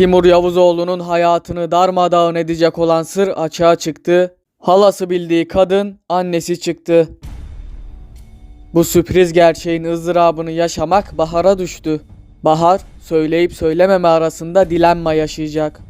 Timur Yavuzoğlu'nun hayatını darmadağın edecek olan sır açığa çıktı. Halası bildiği kadın annesi çıktı. Bu sürpriz gerçeğin ızdırabını yaşamak Bahar'a düştü. Bahar söyleyip söylememe arasında dilenme yaşayacak.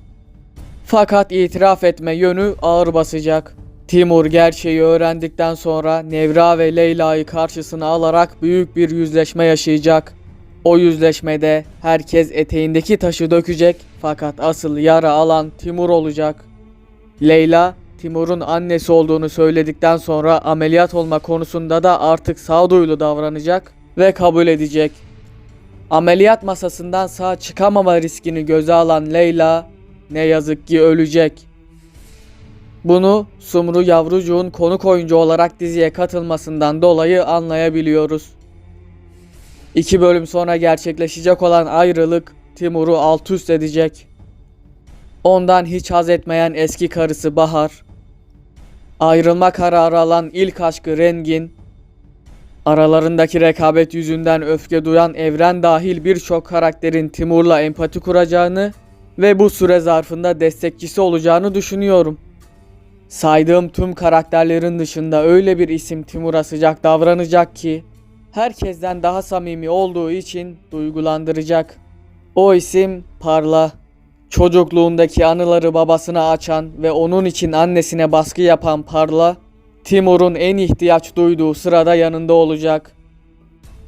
Fakat itiraf etme yönü ağır basacak. Timur gerçeği öğrendikten sonra Nevra ve Leyla'yı karşısına alarak büyük bir yüzleşme yaşayacak. O yüzleşmede herkes eteğindeki taşı dökecek fakat asıl yara alan Timur olacak. Leyla, Timur'un annesi olduğunu söyledikten sonra ameliyat olma konusunda da artık sağduyulu davranacak ve kabul edecek. Ameliyat masasından sağ çıkamama riskini göze alan Leyla ne yazık ki ölecek. Bunu Sumru Yavrucuğun konuk oyuncu olarak diziye katılmasından dolayı anlayabiliyoruz. İki bölüm sonra gerçekleşecek olan ayrılık Timur'u alt üst edecek. Ondan hiç haz etmeyen eski karısı Bahar, ayrılma kararı alan ilk aşkı Rengin, aralarındaki rekabet yüzünden öfke duyan evren dahil birçok karakterin Timur'la empati kuracağını ve bu süre zarfında destekçisi olacağını düşünüyorum. Saydığım tüm karakterlerin dışında öyle bir isim Timur'a sıcak davranacak ki herkesten daha samimi olduğu için duygulandıracak. O isim Parla. Çocukluğundaki anıları babasına açan ve onun için annesine baskı yapan Parla, Timur'un en ihtiyaç duyduğu sırada yanında olacak.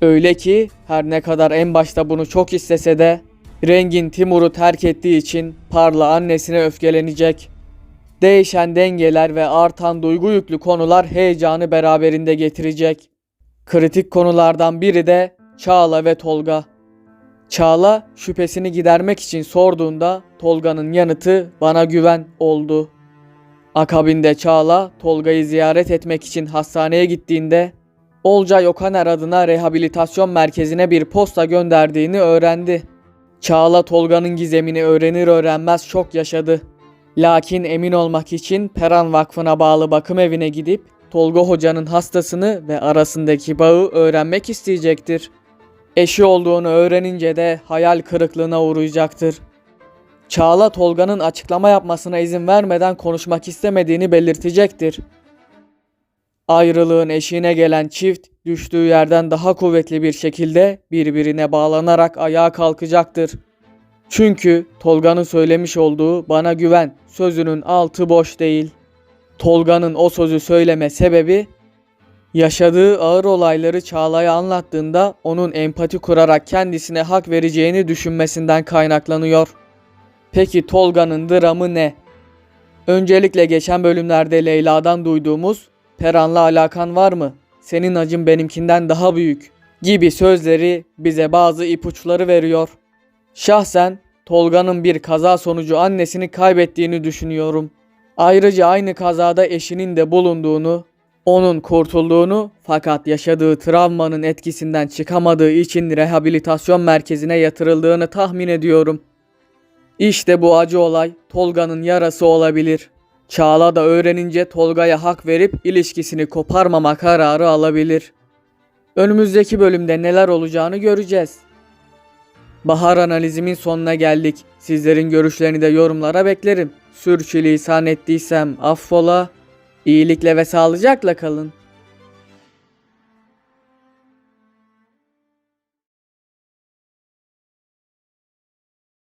Öyle ki her ne kadar en başta bunu çok istese de Rengin Timur'u terk ettiği için Parla annesine öfkelenecek. Değişen dengeler ve artan duygu yüklü konular heyecanı beraberinde getirecek. Kritik konulardan biri de Çağla ve Tolga. Çağla şüphesini gidermek için sorduğunda Tolga'nın yanıtı bana güven oldu. Akabinde Çağla Tolga'yı ziyaret etmek için hastaneye gittiğinde Olcay Okaner adına rehabilitasyon merkezine bir posta gönderdiğini öğrendi. Çağla Tolga'nın gizemini öğrenir öğrenmez şok yaşadı. Lakin emin olmak için Peran Vakfı'na bağlı bakım evine gidip Tolga Hoca'nın hastasını ve arasındaki bağı öğrenmek isteyecektir. Eşi olduğunu öğrenince de hayal kırıklığına uğrayacaktır. Çağla Tolga'nın açıklama yapmasına izin vermeden konuşmak istemediğini belirtecektir. Ayrılığın eşiğine gelen çift düştüğü yerden daha kuvvetli bir şekilde birbirine bağlanarak ayağa kalkacaktır. Çünkü Tolga'nın söylemiş olduğu bana güven sözünün altı boş değil. Tolga'nın o sözü söyleme sebebi yaşadığı ağır olayları Çağla'ya anlattığında onun empati kurarak kendisine hak vereceğini düşünmesinden kaynaklanıyor. Peki Tolga'nın dramı ne? Öncelikle geçen bölümlerde Leyla'dan duyduğumuz Peran'la alakan var mı? Senin acın benimkinden daha büyük gibi sözleri bize bazı ipuçları veriyor. Şahsen Tolga'nın bir kaza sonucu annesini kaybettiğini düşünüyorum. Ayrıca aynı kazada eşinin de bulunduğunu, onun kurtulduğunu fakat yaşadığı travmanın etkisinden çıkamadığı için rehabilitasyon merkezine yatırıldığını tahmin ediyorum. İşte bu acı olay Tolga'nın yarası olabilir. Çağla da öğrenince Tolga'ya hak verip ilişkisini koparmama kararı alabilir. Önümüzdeki bölümde neler olacağını göreceğiz. Bahar analizimin sonuna geldik. Sizlerin görüşlerini de yorumlara beklerim. Sürçülisan ettiysem affola. İyilikle ve sağlıcakla kalın.